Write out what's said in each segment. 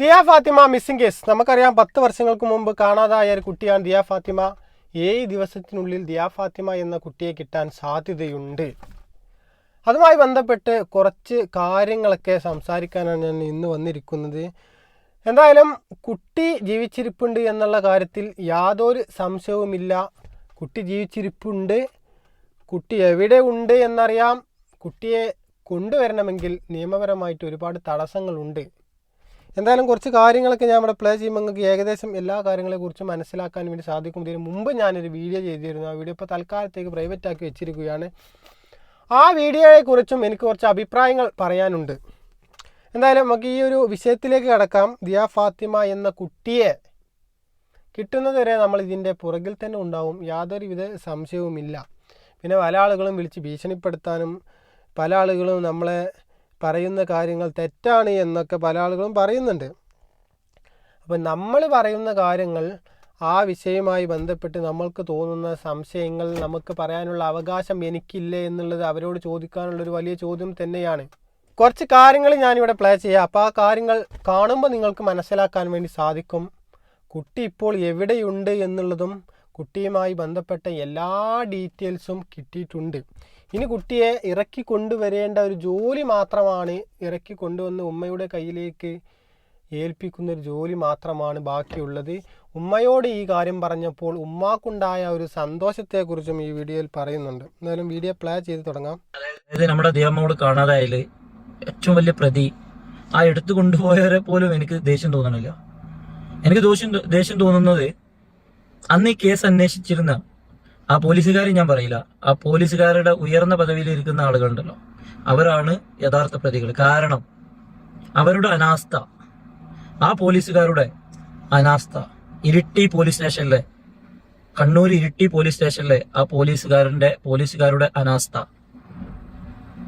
Diya Fathima missing case. നമുക്കറിയാം പത്ത് വർഷങ്ങൾക്ക് മുമ്പ് കാണാതായ ഒരു കുട്ടിയാണ് ദിയ ഫാത്തിമ. ഏഴ് ദിവസത്തിനുള്ളിൽ ദിയ ഫാത്തിമ എന്ന കുട്ടിയെ കിട്ടാൻ സാധ്യതയുണ്ട്. അതുമായി ബന്ധപ്പെട്ട് കുറച്ച് കാര്യങ്ങളൊക്കെ സംസാരിക്കാനാണ് ഞാൻ ഇന്ന് വന്നിരിക്കുന്നത്. എന്തായാലും കുട്ടി ജീവിച്ചിരിപ്പുണ്ട് എന്നുള്ള കാര്യത്തിൽ യാതൊരു സംശയവുമില്ല. കുട്ടി ജീവിച്ചിരിപ്പുണ്ട്. കുട്ടി എവിടെ ഉണ്ട് എന്നറിയാം. കുട്ടിയെ കൊണ്ടുവരണമെങ്കിൽ നിയമപരമായിട്ട് ഒരുപാട് തടസ്സങ്ങളുണ്ട്. എന്തായാലും കുറച്ച് കാര്യങ്ങളൊക്കെ ഞാൻ ഇവിടെ പ്ലേ ചെയ്യുമ്പോൾ നിങ്ങൾക്ക് ഏകദേശം എല്ലാ കാര്യങ്ങളെക്കുറിച്ചും മനസ്സിലാക്കാൻ വേണ്ടി സാധിക്കും. ഇതിന് മുമ്പ് ഞാനൊരു വീഡിയോ ചെയ്തിരുന്നു. ആ വീഡിയോ ഇപ്പോൾ തൽക്കാലത്തേക്ക് പ്രൈവറ്റ് ആക്കി വെച്ചിരിക്കുകയാണ്. ആ വീഡിയോയെക്കുറിച്ചും എനിക്ക് കുറച്ച് അഭിപ്രായങ്ങൾ പറയാനുണ്ട്. എന്തായാലും നമുക്ക് ഈ ഒരു വിഷയത്തിലേക്ക് കടക്കാം. ദിയ ഫാത്തിമ എന്ന കുട്ടിയെ കിട്ടുന്നതുവരെ നമ്മൾ ഇതിന്റെ പുറകിൽ തന്നെ ഉണ്ടാവും. യാതൊരുവിധ സംശയവുമില്ല. പിന്നെ പല ആളുകളും വിളിച്ച് ഭീഷണിപ്പെടുത്താനും പല ആളുകളും നമ്മളെ പറയുന്ന കാര്യങ്ങൾ തെറ്റാണ് എന്നൊക്കെ പല ആളുകളും പറയുന്നുണ്ട്. അപ്പോൾ നമ്മൾ പറയുന്ന കാര്യങ്ങൾ ആ വിഷയവുമായി ബന്ധപ്പെട്ട് നമ്മൾക്ക് തോന്നുന്ന സംശയങ്ങൾ നമുക്ക് പറയാനുള്ള അവകാശം എനിക്കില്ല എന്നുള്ളത് അവരോട് ചോദിക്കാനുള്ള ഒരു വലിയ ചോദ്യം തന്നെയാണ്. കുറച്ച് കാര്യങ്ങൾ ഞാനിവിടെ പ്ലേ ചെയ്യാം. അപ്പോൾ ആ കാര്യങ്ങൾ കാണുമ്പോൾ നിങ്ങൾക്ക് മനസ്സിലാക്കാൻ വേണ്ടി സാധിക്കും. കുട്ടി ഇപ്പോൾ എവിടെയുണ്ട് എന്നുള്ളതും കുട്ടിയുമായി ബന്ധപ്പെട്ട എല്ലാ ഡീറ്റെയിൽസും കിട്ടിയിട്ടുണ്ട്. ഇനി കുട്ടിയെ ഇറക്കി കൊണ്ടുവരേണ്ട ഒരു ജോലി മാത്രമാണ് ഇറക്കി കൊണ്ടുവന്ന് ഉമ്മയുടെ കയ്യിലേക്ക് ഏൽപ്പിക്കുന്ന ഒരു ജോലി മാത്രമാണ് ബാക്കിയുള്ളത്. ഉമ്മയോട് ഈ കാര്യം പറഞ്ഞപ്പോൾ ഉമ്മാക്കുണ്ടായ ഒരു സന്തോഷത്തെക്കുറിച്ചും ഈ വീഡിയോയിൽ പറയുന്നുണ്ട്. എന്തായാലും വീഡിയോ പ്ലേ ചെയ്ത് തുടങ്ങാം. അതായത് നമ്മുടെ ദേവമ്മോട് കാണാതായാൽ ഏറ്റവും വലിയ പ്രതി ആ എടുത്തു കൊണ്ടുപോയവരെ പോലും എനിക്ക് ദേഷ്യം തോന്നണില്ല. എനിക്ക് ദോഷം ദേഷ്യം തോന്നുന്നത് അന്ന് ഈ കേസ് അന്വേഷിച്ചിരുന്ന ആ പോലീസുകാർ ഞാൻ പറയില്ല. ആ പോലീസുകാരുടെ ഉയർന്ന പദവിയിൽ ഇരിക്കുന്ന ആളുകളുണ്ടല്ലോ. അവരാണ് യഥാർത്ഥ പ്രതികൾ. കാരണം അവരുടെ അനാസ്ഥ ആ പോലീസുകാരുടെ അനാസ്ഥ ഇരിട്ടി പോലീസ് സ്റ്റേഷനിലെ കണ്ണൂർ ഇരിട്ടി പോലീസ് സ്റ്റേഷനിലെ ആ പോലീസുകാരന്റെ പോലീസുകാരുടെ അനാസ്ഥ.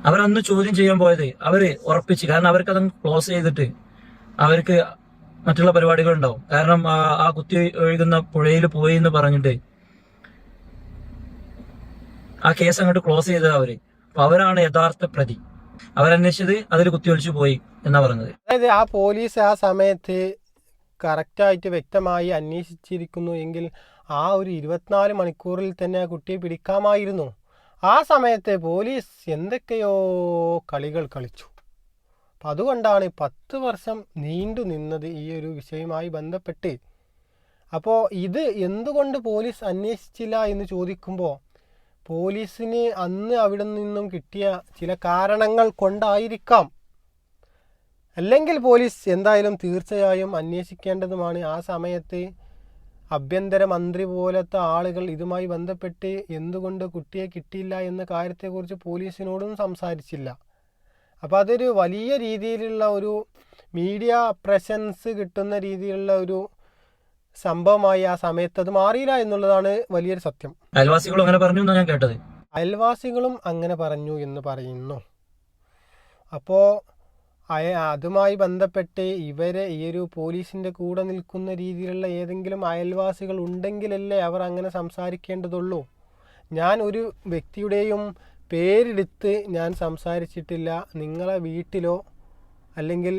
അവരന്ന് ചോദ്യം ചെയ്യാൻ പോയത് അവർ ഉറപ്പിച്ച് കാരണം അവർക്ക് അതങ്ങ് ക്ലോസ് ചെയ്തിട്ട് അവർക്ക് മറ്റുള്ള പരിപാടികൾ ഉണ്ടാവും കാരണം ആ- കുത്തി ഒഴുകുന്ന പുഴയിൽ പോയി എന്ന് പറഞ്ഞിട്ട് ആ കേസ് അങ്ങോട്ട് ക്ലോസ് ചെയ്തത് അവർ. അവരാണ് യഥാർത്ഥ പ്രതി. അവരന്വേഷിച്ചത് അതിൽ കുത്തിയൊളിച്ചു പോയി എന്നാ പറഞ്ഞത്. അതായത് ആ പോലീസ് ആ സമയത്ത് കറക്റ്റായിട്ട് വ്യക്തമായി അന്വേഷിച്ചിരിക്കുന്നു എങ്കിൽ ആ ഒരു ഇരുപത്തിനാല് മണിക്കൂറിൽ തന്നെ ആ കുട്ടിയെ പിടിക്കാമായിരുന്നു. ആ സമയത്ത് പോലീസ് എന്തൊക്കെയോ കളികൾ കളിച്ചു. അപ്പം അതുകൊണ്ടാണ് പത്ത് വർഷം നീണ്ടു നിന്നത് ഈ ഒരു വിഷയവുമായി ബന്ധപ്പെട്ട്. അപ്പോൾ ഇത് എന്തുകൊണ്ട് പോലീസ് അന്വേഷിച്ചില്ല എന്ന് ചോദിക്കുമ്പോൾ പോലീസിന് അന്ന് അവിടെ നിന്നും കിട്ടിയ ചില കാരണങ്ങൾ കൊണ്ടായിരിക്കാം. അല്ലെങ്കിൽ പോലീസ് എന്തായാലും തീർച്ചയായും അന്വേഷിക്കേണ്ടതുമാണ്. ആ സമയത്ത് ആഭ്യന്തര മന്ത്രി പോലത്തെ ആളുകൾ ഇതുമായി ബന്ധപ്പെട്ട് എന്തുകൊണ്ട് കുട്ടിയെ കിട്ടിയില്ല എന്ന കാര്യത്തെക്കുറിച്ച് പോലീസിനോടും സംസാരിച്ചില്ല. അപ്പോൾ അതൊരു വലിയ രീതിയിലുള്ള ഒരു മീഡിയ പ്രസൻസ് കിട്ടുന്ന രീതിയിലുള്ള ഒരു സംഭവമായി ആ സമയത്ത് അത് മാറിയില്ല എന്നുള്ളതാണ് വലിയൊരു സത്യം. അയൽവാസികളും അങ്ങനെ പറഞ്ഞു എന്നാണ് ഞാൻ കേട്ടത്. അയൽവാസികളും അങ്ങനെ പറഞ്ഞു എന്ന് പറയുന്നു. അപ്പോൾ അയ അതുമായി ബന്ധപ്പെട്ട് ഇവരെ ഈ ഒരു പോലീസിന്റെ കൂടെ നിൽക്കുന്ന രീതിയിലുള്ള ഏതെങ്കിലും അയൽവാസികൾ ഉണ്ടെങ്കിലല്ലേ അവർ അങ്ങനെ സംസാരിക്കേണ്ടതുള്ളൂ. ഞാൻ ഒരു വ്യക്തിയുടെയും പേരെടുത്ത് ഞാൻ സംസാരിച്ചിട്ടില്ല. നിങ്ങളെ വീട്ടിലോ അല്ലെങ്കിൽ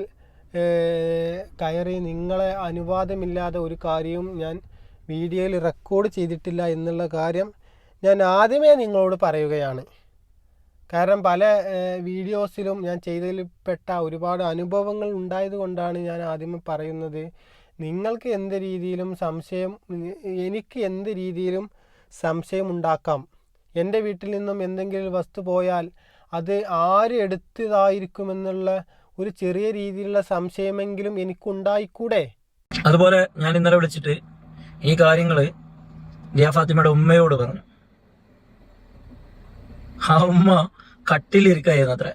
കയറി നിങ്ങളെ അനുവാദമില്ലാതെ ഒരു കാര്യവും ഞാൻ വീഡിയോയിൽ റെക്കോർഡ് ചെയ്തിട്ടില്ല എന്നുള്ള കാര്യം ഞാൻ ആദ്യമേ നിങ്ങളോട് പറയുകയാണ്. കാരണം പല വീഡിയോസിലും ഞാൻ ചെയ്തതിൽപ്പെട്ട ഒരുപാട് അനുഭവങ്ങൾ ഉണ്ടായത് കൊണ്ടാണ് ഞാൻ ആദ്യമേ പറയുന്നത്. നിങ്ങൾക്ക് എന്ത് രീതിയിലും സംശയം എനിക്ക് എന്ത് രീതിയിലും സംശയം ഉണ്ടാക്കാം. എന്റെ വീട്ടിൽ നിന്നും എന്തെങ്കിലും വസ്തു പോയാൽ അത് ആര് എടുത്തതായിരിക്കുമെന്നുള്ള ഒരു ചെറിയ രീതിയിലുള്ള സംശയമെങ്കിലും എനിക്കുണ്ടായിക്കൂടെ? അതുപോലെ ഞാൻ ഇന്നലെ വിളിച്ചിട്ട് ഈ കാര്യങ്ങൾ ഫാത്തിമയുടെ ഉമ്മയോട് പറഞ്ഞു. ആ ഉമ്മ കട്ടിലിരിക്കായിരുന്നു അത്ര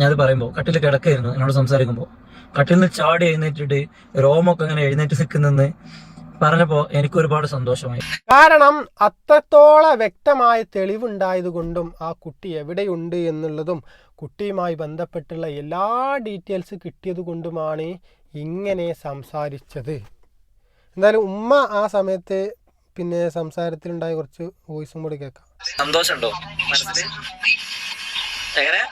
ഞാനത് പറയുമ്പോൾ കട്ടിൽ കിടക്കായിരുന്നു എന്നോട് സംസാരിക്കുമ്പോൾ കട്ടിൽ നിന്ന് ചാടി എഴുന്നേറ്റിട്ട് രോമൊക്കെ ഇങ്ങനെ എഴുന്നേറ്റ് നിൽക്കുന്നെന്ന് പറഞ്ഞപ്പോ എനിക്ക് ഒരുപാട് സന്തോഷമായി. കാരണം അത്രത്തോളം വ്യക്തമായ തെളിവുണ്ടായതുകൊണ്ടും ആ കുട്ടി എവിടെയുണ്ട് എന്നുള്ളതും കുട്ടിയുമായി ബന്ധപ്പെട്ടുള്ള എല്ലാ ഡീറ്റെയിൽസ് കിട്ടിയത് കൊണ്ടുമാണ് ഇങ്ങനെ സംസാരിച്ചത്. എന്തായാലും ഉമ്മ ആ സമയത്ത് പിന്നെ സംസാരത്തിലുണ്ടായ കുറച്ച് വോയിസും കൂടി കേൾക്കാം. സന്തോഷമുണ്ടോ? എങ്ങനെ?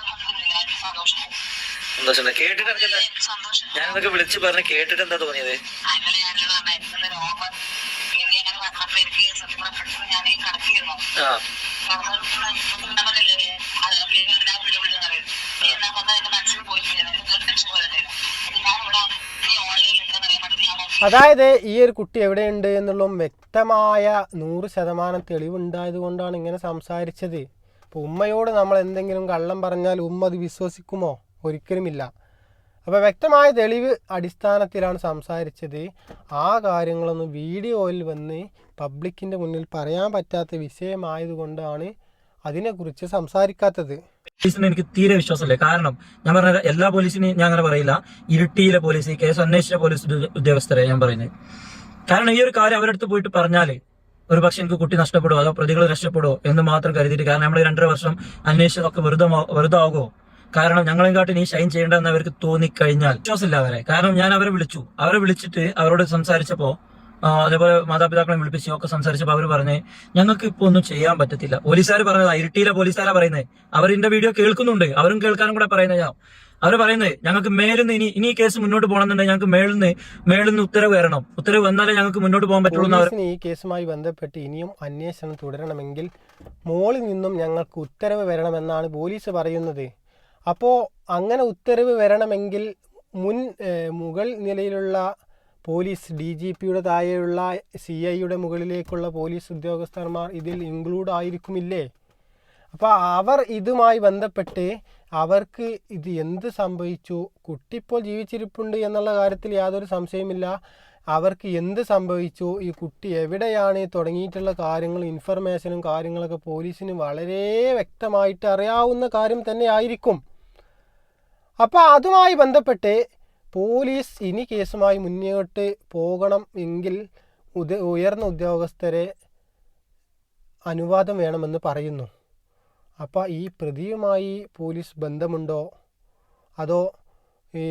സന്തോഷം. കേട്ടിട്ട് ഞാൻ എന്നൊക്കെ വിളിച്ചു പറഞ്ഞ് കേട്ടിട്ട് എന്താ തോന്നിയത്? ആ. അതായത് ഈ ഒരു കുട്ടി എവിടെയുണ്ട് എന്നുള്ള വ്യക്തമായ നൂറ് ശതമാനം തെളിവുണ്ടായത് കൊണ്ടാണ് ഇങ്ങനെ സംസാരിച്ചത്. ഇപ്പോൾ ഉമ്മയോട് നമ്മൾ എന്തെങ്കിലും കള്ളം പറഞ്ഞാൽ ഉമ്മ അത് വിശ്വസിക്കുമോ? ഒരിക്കലുമില്ല. അപ്പോൾ വ്യക്തമായ തെളിവ് അടിസ്ഥാനത്തിലാണ് സംസാരിച്ചത്. ആ കാര്യങ്ങളൊന്നും വീഡിയോയിൽ വന്ന് പബ്ലിക്കിന്റെ മുന്നിൽ പറയാൻ പറ്റാത്ത വിഷയമായതുകൊണ്ടാണ് അതിനെക്കുറിച്ച് സംസാരിക്കാത്തത്. എനിക്ക് തീരെ വിശ്വാസമില്ല. കാരണം ഞാൻ പറഞ്ഞ എല്ലാ പോലീസിനെയും ഞാൻ അങ്ങനെ പറയില്ല. ഇരിട്ടിയിലെ പോലീസ് കേസ് അന്വേഷിച്ച പോലീസ് ഉദ്യോ- ഉദ്യോഗസ്ഥരെ ഞാൻ പറയുന്നത്. കാരണം ഈ ഒരു കാര്യം അവരുടെ അടുത്ത് പോയിട്ട് പറഞ്ഞാൽ ഒരു പക്ഷെ എനിക്ക് കുട്ടി നഷ്ടപ്പെടുമോ അതോ പ്രതികൾ രക്ഷപ്പെടുമോ എന്ന് മാത്രം കരുതിയിട്ട് കാരണം നമ്മൾ രണ്ടര വർഷം അന്വേഷിച്ചതൊക്കെ വെറുതെ വെറുതെ ആകുമോ കാരണം ഞങ്ങളെക്കാട്ടി നീ ഷൈൻ ചെയ്യേണ്ടെന്ന് അവർക്ക് തോന്നിക്കഴിഞ്ഞാൽ വിശ്വാസമില്ല അവരെ. കാരണം ഞാൻ അവരെ വിളിച്ചു. അവരെ വിളിച്ചിട്ട് അവരോട് സംസാരിച്ചപ്പോ അതേപോലെ മാതാപിതാക്കളെ വിളിപ്പിച്ച് ഒക്കെ സംസാരിച്ചപ്പോൾ അവർ പറഞ്ഞേ ഞങ്ങൾക്ക് ഇപ്പൊ ഒന്നും ചെയ്യാൻ പറ്റത്തില്ല. പോലീസുകാർ പറഞ്ഞത് ഇരിട്ടിയിലെ പോലീസുകാരാ പറയുന്നത് അവർ എന്റെ വീഡിയോ കേൾക്കുന്നുണ്ട്. അവരും കേൾക്കാനും കൂടെ പറയുന്നത് ഞാൻ അവർ പറയുന്നത് ഞങ്ങൾക്ക് മേലിന്ന് ഇനി ഇനി ഈ കേസ് മുന്നോട്ട് പോകണമെന്നുണ്ടെങ്കിൽ ഞങ്ങൾക്ക് മേളിന്ന് മേളിന്ന് ഉത്തരവ് വരണം. ഉത്തരവ് വന്നാലേ ഞങ്ങൾക്ക് മുന്നോട്ട് പോകാൻ പറ്റുള്ളൂ ഈ കേസുമായി ബന്ധപ്പെട്ട് ഇനിയും അന്വേഷണം തുടരണമെങ്കിൽ മോളിൽ നിന്നും ഞങ്ങൾക്ക് ഉത്തരവ് വരണമെന്നാണ് പോലീസ് പറയുന്നത്. അപ്പോൾ അങ്ങനെ ഉത്തരവ് വരണമെങ്കിൽ മുൻ മുകൾ നിലയിലുള്ള പോലീസ് ഡി ജി പിയുടെ താഴെയുള്ള സി ഐയുടെ മുകളിലേക്കുള്ള പോലീസ് ഉദ്യോഗസ്ഥന്മാർ ഇതിൽ ഇൻക്ലൂഡ് ആയിരിക്കുമില്ലേ? അപ്പോൾ അവർ ഇതുമായി ബന്ധപ്പെട്ട് അവർക്ക് ഇത് എന്ത് സംഭവിച്ചു? കുട്ടി ഇപ്പോൾ ജീവിച്ചിരിപ്പുണ്ട് എന്നുള്ള കാര്യത്തിൽ യാതൊരു സംശയമില്ല അവർക്ക് എന്ത് സംഭവിച്ചു? ഈ കുട്ടി എവിടെയാണ്? തുടങ്ങിയിട്ടുള്ള കാര്യങ്ങളും ഇൻഫർമേഷനും കാര്യങ്ങളൊക്കെ പോലീസിന് വളരെ വ്യക്തമായിട്ട് അറിയാവുന്ന കാര്യം തന്നെ ആയിരിക്കും. അപ്പോൾ അതുമായി ബന്ധപ്പെട്ട് പോലീസ് ഇനി കേസുമായി മുന്നോട്ട് പോകണം എങ്കിൽ ഉദ ഉയർന്ന ഉദ്യോഗസ്ഥരെ അനുവാദം വേണമെന്ന് പറയുന്നു. അപ്പോൾ ഈ പ്രതിയുമായി പോലീസ് ബന്ധമുണ്ടോ? അതോ ഈ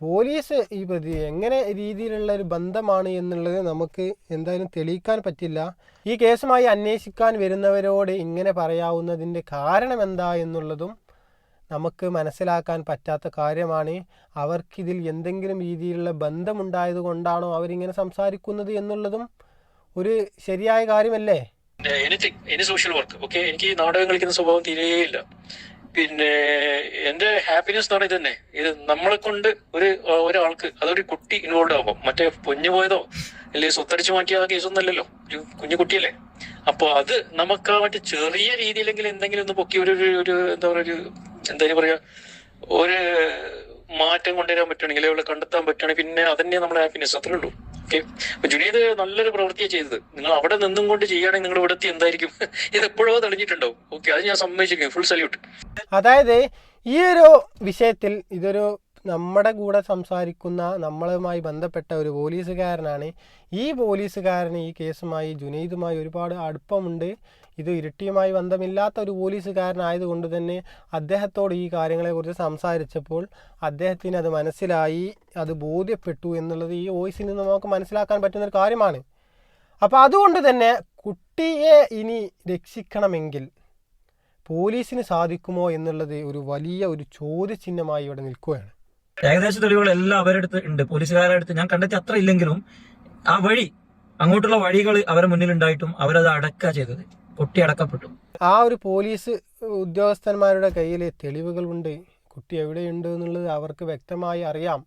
പോലീസ് ഈ പ്രതി എങ്ങനെ രീതിയിലുള്ള ഒരു ബന്ധമാണ് എന്നുള്ളത് നമുക്ക് എന്തായാലും തെളിയിക്കാൻ പറ്റില്ല. ഈ കേസുമായി അന്വേഷിക്കാൻ വരുന്നവരോട് ഇങ്ങനെ പറയാവുന്നതിന്റെ കാരണം എന്താ എന്നുള്ളതും നമുക്ക് മനസ്സിലാക്കാൻ പറ്റാത്ത കാര്യമാണ്. അവർക്കിതിൽ എന്തെങ്കിലും രീതിയിലുള്ള ബന്ധമുണ്ടായത് കൊണ്ടാണോ അവരിങ്ങനെ സംസാരിക്കുന്നത് എന്നുള്ളതും ഒരു ശരിയായ കാര്യമല്ലേ? Anything any social work okay? എനിക്ക് നാടകം കളിക്കുന്ന സ്വഭാവം തീരെയില്ല. പിന്നെ എന്റെ ഹാപ്പിനെസ് എന്ന് പറയുന്നത് തന്നെ ഇത് നമ്മളെ കൊണ്ട് ഒരു ഒരാൾക്ക് അതൊരു കുട്ടി ഇൻവോൾവ് ആകുമ്പോൾ മറ്റേ പൊഞ്ഞു പോയതോ അല്ലെങ്കിൽ സ്വത്തടിച്ചു മാറ്റിയ കേസൊന്നും അല്ലല്ലോ ഒരു കുഞ്ഞു കുട്ടിയല്ലേ? അപ്പൊ അത് നമുക്ക് ആ മറ്റേ ചെറിയ രീതിയിലെങ്കിലും എന്തെങ്കിലും ഒന്ന് പൊക്കി ഒരു- ഒരു എന്താ പറയുക ഒരു എന്താ പറയാ ഒരു മാറ്റം കൊണ്ടുവരാൻ പറ്റുകയാണെങ്കിൽ അവളെ കണ്ടെത്താൻ പറ്റുകയാണെങ്കിൽ പിന്നെ അതന്നെ നമ്മുടെ ഹാപ്പിനെസ് അത്രേ ഉള്ളൂ. ഓക്കെ ജുനീത് നല്ലൊരു പ്രവൃത്തിയാണ് ചെയ്തത്. നിങ്ങൾ അവിടെ നിന്നും കൊണ്ട് ചെയ്യുകയാണെങ്കിൽ നിങ്ങൾ ഇവിടെ എത്തി എന്തായിരിക്കും? ഇത് എപ്പോഴോ തെളിഞ്ഞിട്ടുണ്ടാവും. ഓക്കെ അത് ഞാൻ സമ്മതിച്ചിരിക്കും ഫുൾ സല്യൂട്ട് അതായത് ഈ ഒരു വിഷയത്തിൽ ഇതൊരു നമ്മുടെ കൂടെ സംസാരിക്കുന്ന നമ്മളുമായി ബന്ധപ്പെട്ട ഒരു പോലീസുകാരനാണ്. ഈ പോലീസുകാരന് ഈ കേസുമായി ജുനൈദുമായി ഒരുപാട് അടുപ്പമുണ്ട്. ഇത് ഇരട്ടിയുമായി ബന്ധമില്ലാത്ത ഒരു പോലീസുകാരനായതുകൊണ്ട് തന്നെ അദ്ദേഹത്തോട് ഈ കാര്യങ്ങളെക്കുറിച്ച് സംസാരിച്ചപ്പോൾ അദ്ദേഹത്തിന് അത് മനസ്സിലായി അത് ബോധ്യപ്പെട്ടു എന്നുള്ളത് ഈ വോയിസിൽ നിന്ന് നമുക്ക് മനസ്സിലാക്കാൻ പറ്റുന്ന ഒരു കാര്യമാണ്. അപ്പോൾ അതുകൊണ്ട് തന്നെ കുട്ടിയെ ഇനി രക്ഷിക്കണമെങ്കിൽ പോലീസിന് സാധിക്കുമോ എന്നുള്ളത് ഒരു വലിയ ഒരു ചോദ്യചിഹ്നമായി ഇവിടെ നിൽക്കുകയാണ്. ഏകദേശ തെളിവുകളെല്ലാം അവരുടെ അടുത്ത് ഉണ്ട്. പോലീസുകാരുടെ അടുത്ത് ഞാൻ കണ്ടെത്തി അത്ര ഇല്ലെങ്കിലും ആ വഴി അങ്ങോട്ടുള്ള വഴികൾ അവരുടെ മുന്നിലുണ്ടായിട്ടും അവരത് അടക്കുക ചെയ്തത്. പൊട്ടി അടക്കപ്പെട്ടു ആ ഒരു പോലീസ് ഉദ്യോഗസ്ഥന്മാരുടെ കയ്യിൽ തെളിവുകളുണ്ട്. കുട്ടി എവിടെയുണ്ട് എന്നുള്ളത് അവർക്ക് വ്യക്തമായി അറിയാം.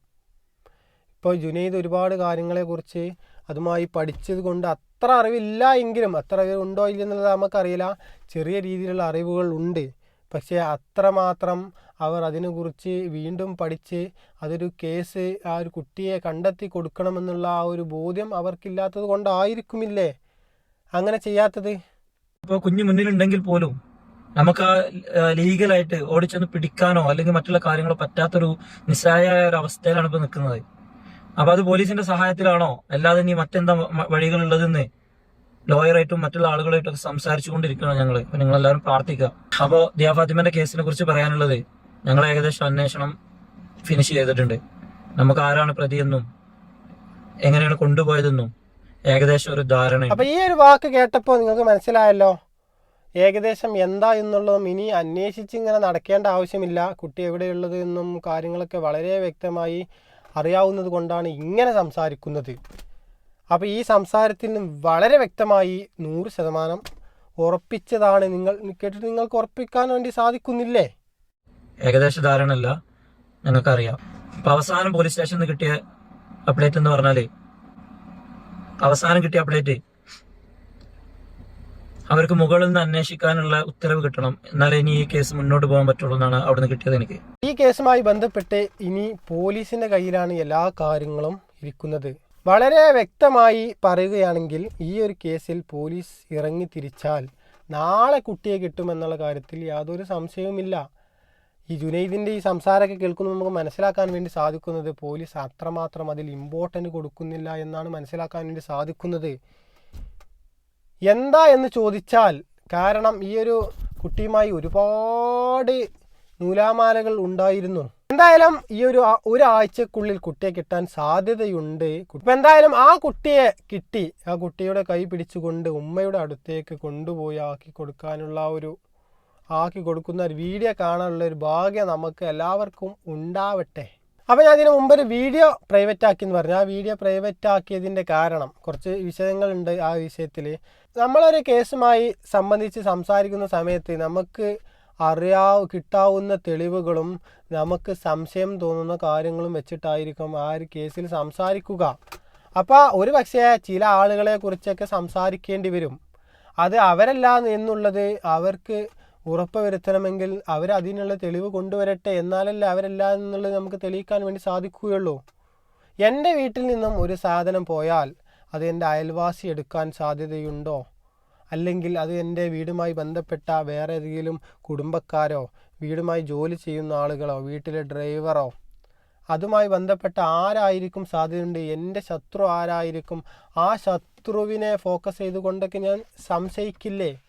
ഇപ്പോൾ ജുനൈദ് ഒരുപാട് കാര്യങ്ങളെക്കുറിച്ച് അതുമായി പഠിച്ചത് കൊണ്ട് അത്ര അറിവില്ല എങ്കിലും അത്ര അറിവ് ഉണ്ടോ ഇല്ലെന്നുള്ളത് നമുക്കറിയില്ല. ചെറിയ രീതിയിലുള്ള അറിവുകൾ ഉണ്ട്. പക്ഷേ അത്രമാത്രം അവർ അതിനെക്കുറിച്ച് വീണ്ടും പഠിച്ച് അതൊരു കേസ് ആ ഒരു കുട്ടിയെ കണ്ടെത്തി കൊടുക്കണമെന്നുള്ള ആ ഒരു ബോധ്യം അവർക്കില്ലാത്തത് കൊണ്ടായിരിക്കുമില്ലേ? അങ്ങനെ ചെയ്യാത്തത് ഇപ്പോൾ കുഞ്ഞു മുന്നിലുണ്ടെങ്കിൽ പോലും നമുക്ക് ആ ലീഗലായിട്ട് ഓടിച്ചൊന്ന് പിടിക്കാനോ അല്ലെങ്കിൽ മറ്റുള്ള കാര്യങ്ങളോ പറ്റാത്തൊരു നിസ്സായ ഒരു അവസ്ഥയിലാണ് ഇപ്പോൾ നിൽക്കുന്നത്. അപ്പോൾ അത് പോലീസിന്റെ സഹായത്തിലാണോ? അല്ലാതെ ഇനി മറ്റെന്താ വഴികളുള്ളതെന്ന് ലോയറായിട്ടും മറ്റുള്ള ആളുകളായിട്ടും ഒക്കെ സംസാരിച്ചുകൊണ്ടിരിക്കണം ഞങ്ങൾ നിങ്ങൾ എല്ലാവരും പ്രാർത്ഥിക്കുക. അപ്പോൾ ദിയാ ഫാത്തിമന്റെ കേസിനെ കുറിച്ച് പറയാനുള്ളത് ഞങ്ങൾ ഏകദേശം അന്വേഷണം ഫിനിഷ് ചെയ്തിട്ടുണ്ട്. നമുക്ക് ആരാണ് പ്രതിയെന്നും എങ്ങനെയാണ് കൊണ്ടുപോയതെന്നും ഏകദേശം ഒരു ധാരണ അപ്പൊ ഈ ഒരു വാക്ക് കേട്ടപ്പോൾ നിങ്ങൾക്ക് മനസ്സിലായല്ലോ? ഏകദേശം എന്താ എന്നുള്ളതും ഇനി അന്വേഷിച്ച് ഇങ്ങനെ നടക്കേണ്ട ആവശ്യമില്ല. കുട്ടി എവിടെയുള്ളത് എന്നും കാര്യങ്ങളൊക്കെ വളരെ വ്യക്തമായി അറിയാവുന്നത് കൊണ്ടാണ് ഇങ്ങനെ സംസാരിക്കുന്നത്. അപ്പോൾ ഈ സംസാരത്തിൽ സംസാരത്തിന് വളരെ വ്യക്തമായി നൂറ് ശതമാനം ഉറപ്പിച്ചതാണ് നിങ്ങൾ കേട്ടിട്ട് നിങ്ങൾക്ക് ഉറപ്പിക്കാൻ വേണ്ടി സാധിക്കുന്നില്ലേ? ഏകദേശ ധാരണ അല്ല ഞങ്ങൾക്കറിയാം ഇപ്പൊ അവസാനം പോലീസ് സ്റ്റേഷനിൽ നിന്ന് കിട്ടിയ അപ്ഡേറ്റ് എന്ന് പറഞ്ഞാൽ അവസാനം കിട്ടിയ അപ്ഡേറ്റ് അവർക്ക് മുകളിൽ നിന്ന് അന്വേഷിക്കാനുള്ള ഉത്തരവ് കിട്ടണം. എന്നാലേ ഇനി ഈ കേസ് മുന്നോട്ട് പോകാൻ പറ്റുള്ളൂ എന്നാണ് അവിടുന്ന് കിട്ടിയത് എനിക്ക്. ഈ കേസുമായി ബന്ധപ്പെട്ട് ഇനി പോലീസിന്റെ കയ്യിലാണ് എല്ലാ കാര്യങ്ങളും ഇരിക്കുന്നത്. വളരെ വ്യക്തമായി പറയുകയാണെങ്കിൽ ഈ ഒരു കേസിൽ പോലീസ് ഇറങ്ങി തിരിച്ചാൽ നാളെ കുട്ടിയെ കിട്ടുമെന്നുള്ള കാര്യത്തിൽ യാതൊരു സംശയവുമില്ല. ഈ ജുനൈദിന്റെ ഈ സംസാരമൊക്കെ കേൾക്കുമ്പോൾ നമുക്ക് മനസ്സിലാക്കാൻ വേണ്ടി സാധിക്കുന്നത് പോലീസ് അത്രമാത്രം അതിൽ ഇമ്പോർട്ടന്റ് കൊടുക്കുന്നില്ല എന്നാണ് മനസ്സിലാക്കാൻ വേണ്ടി സാധിക്കുന്നത്. എന്താ എന്ന് ചോദിച്ചാൽ കാരണം ഈ ഒരു കുട്ടിയുമായി ഒരുപാട് നൂലാമാലകൾ ഉണ്ടായിരുന്നു. എന്തായാലും ഈ ഒരു ഒരാഴ്ചക്കുള്ളിൽ കുട്ടിയെ കിട്ടാൻ സാധ്യതയുണ്ട്. ഇപ്പം എന്തായാലും ആ കുട്ടിയെ കിട്ടി. ആ കുട്ടിയുടെ കൈ പിടിച്ചുകൊണ്ട് ഉമ്മയുടെ അടുത്തേക്ക് കൊണ്ടുപോയി ആക്കി കൊടുക്കാനുള്ള ഒരു ആക്കി കൊടുക്കുന്ന ഒരു വീഡിയോ കാണാനുള്ള ഒരു ഭാഗ്യം നമുക്ക് എല്ലാവർക്കും ഉണ്ടാവട്ടെ. അപ്പോൾ ഞാൻ ഇതിന് മുമ്പ് ഒരു വീഡിയോ പ്രൈവറ്റ് ആക്കി എന്ന് പറഞ്ഞു. ആ വീഡിയോ പ്രൈവറ്റ് ആക്കിയതിന്റെ കാരണം കുറച്ച് വിഷയങ്ങളുണ്ട് ആ വിഷയത്തിൽ നമ്മളൊരു കേസുമായി സംബന്ധിച്ച് സംസാരിക്കുന്ന സമയത്ത് നമുക്ക് അറിയാ കിട്ടാവുന്ന തെളിവുകളും നമുക്ക് സംശയം തോന്നുന്ന കാര്യങ്ങളും വെച്ചിട്ടായിരിക്കും ആ ഒരു കേസിൽ സംസാരിക്കുക. അപ്പോൾ ഒരു പക്ഷേ ചില ആളുകളെ കുറിച്ചൊക്കെ സംസാരിക്കേണ്ടി വരും. അത് അവരല്ല എന്നുള്ളത് അവർക്ക് ഉറപ്പ് വരുത്തണമെങ്കിൽ അവർ അതിനുള്ള തെളിവ് കൊണ്ടുവരട്ടെ എന്നാലല്ലേ അവരല്ല എന്നുള്ളത് നമുക്ക് തെളിയിക്കാൻ വേണ്ടി സാധിക്കുകയുള്ളൂ. എന്റെ വീട്ടിൽ നിന്നും ഒരു സാധനം പോയാൽ അത് എന്റെ അയൽവാസി എടുക്കാൻ സാധ്യതയുണ്ടോ? അല്ലെങ്കിൽ അത് എന്റെ വീടുമായി ബന്ധപ്പെട്ട വേറെ ഏതെങ്കിലും കുടുംബക്കാരോ വീടുമായി ജോലി ചെയ്യുന്ന ആളുകളോ വീട്ടിലെ ഡ്രൈവറോ? അതുമായി ബന്ധപ്പെട്ട ആരായിരിക്കും സാധ്യതയുണ്ട്? എന്റെ ശത്രു ആരായിരിക്കും? ആ ശത്രുവിനെ ഫോക്കസ് ചെയ്തുകൊണ്ടൊക്കെ ഞാൻ സംശയിക്കില്ലേ?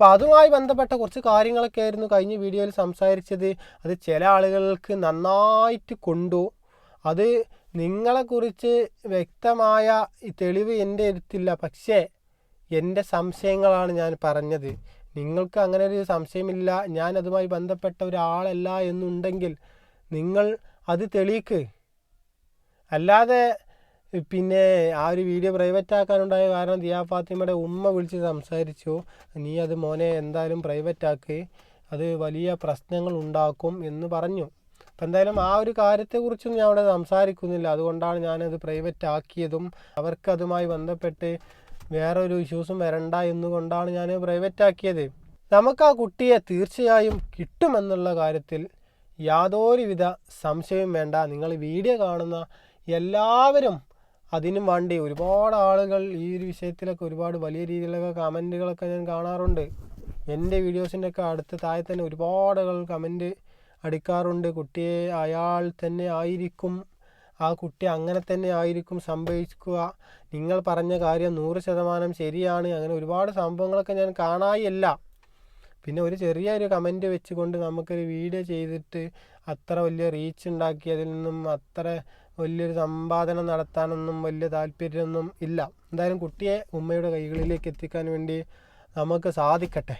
അപ്പോൾ അതുമായി ബന്ധപ്പെട്ട കുറച്ച് കാര്യങ്ങളൊക്കെ ആയിരുന്നു കഴിഞ്ഞ വീഡിയോയിൽ സംസാരിച്ചത്. അത് ചില ആളുകൾക്ക് നന്നായിട്ട് കൊണ്ടു. അത് നിങ്ങളെക്കുറിച്ച് വ്യക്തമായ തെളിവ് എന്റെ അടുത്തില്ല. പക്ഷേ എന്റെ സംശയങ്ങളാണ് ഞാൻ പറഞ്ഞത്. നിങ്ങൾക്ക് അങ്ങനെ ഒരു സംശയമില്ല. ഞാൻ അതുമായി ബന്ധപ്പെട്ട ഒരാളല്ല എന്നുണ്ടെങ്കിൽ നിങ്ങൾ അത് തെളിയിക്ക്. അല്ലാതെ പിന്നെ ആ ഒരു വീഡിയോ പ്രൈവറ്റ് ആക്കാനുണ്ടായ കാരണം ദിയാ ഫാത്തിമയുടെ ഉമ്മ വിളിച്ച് സംസാരിച്ചു. നീ അത് മോനെ എന്തായാലും പ്രൈവറ്റ് ആക്ക്. അത് വലിയ പ്രശ്നങ്ങൾ ഉണ്ടാക്കും എന്ന് പറഞ്ഞു. അപ്പം എന്തായാലും ആ ഒരു കാര്യത്തെക്കുറിച്ചും ഞാൻ അവിടെ സംസാരിക്കുന്നില്ല. അതുകൊണ്ടാണ് ഞാനത് പ്രൈവറ്റ് ആക്കിയതും അവർക്ക് അതുമായി ബന്ധപ്പെട്ട് വേറൊരു ഇഷ്യൂസും വരണ്ട എന്നുകൊണ്ടാണ് ഞാൻ പ്രൈവറ്റ് ആക്കിയത്. നമുക്ക് ആ കുട്ടിയെ തീർച്ചയായും കിട്ടുമെന്നുള്ള കാര്യത്തിൽ യാതൊരുവിധ സംശയവും വേണ്ട. നിങ്ങൾ വീഡിയോ കാണുന്ന എല്ലാവരും അതിനും വേണ്ടി ഒരുപാട് ആളുകൾ ഈ ഒരു വിഷയത്തിലൊക്കെ ഒരുപാട് വലിയ രീതിയിലൊക്കെ കമന്റുകളൊക്കെ ഞാൻ കാണാറുണ്ട്. എന്റെ വീഡിയോസിന്റെ ഒക്കെ അടുത്ത് താഴെ തന്നെ ഒരുപാട് ആളുകൾ കമന്റ് അടിക്കാറുണ്ട്. കുട്ടിയെ അയാൾ തന്നെ ആയിരിക്കും ആ കുട്ടി അങ്ങനെ തന്നെ ആയിരിക്കും സംഭവിക്കുക. നിങ്ങൾ പറഞ്ഞ കാര്യം നൂറ് ശതമാനം ശരിയാണ്. അങ്ങനെ ഒരുപാട് സംഭവങ്ങളൊക്കെ ഞാൻ കാണായല്ല. പിന്നെ ഒരു ചെറിയൊരു കമന്റ് വെച്ചുകൊണ്ട് നമുക്കൊരു വീഡിയോ ചെയ്തിട്ട് അത്ര വലിയ റീച്ച് ഉണ്ടാക്കി അതിൽ നിന്നും അത്ര വലിയൊരു സമ്പാദനം നടത്താനൊന്നും വലിയ താല്പര്യമൊന്നും ഇല്ല. എന്തായാലും കുട്ടിയെ ഉമ്മയുടെ കൈകളിലേക്ക് എത്തിക്കാൻ വേണ്ടി നമുക്ക് സാധിക്കട്ടെ.